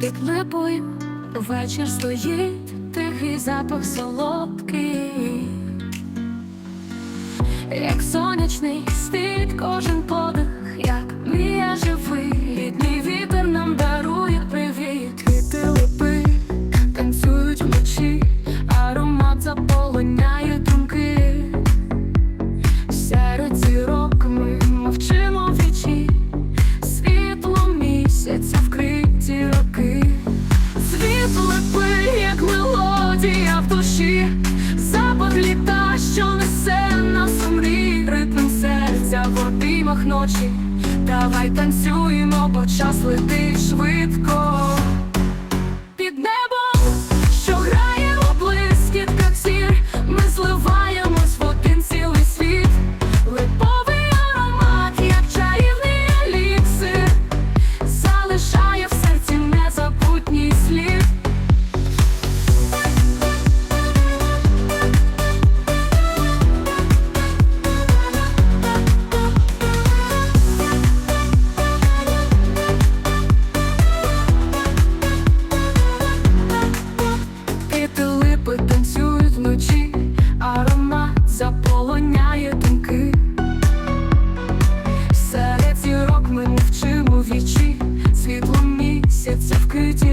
під липою вечір стоїть, тихий запах солодкий, як сонячний стить кожен подих, як мелодія в душі, запах літа, що несе нас у мрій, ритм серця в обіймах ночі. Давай танцюємо, бо час летить швидко. Киті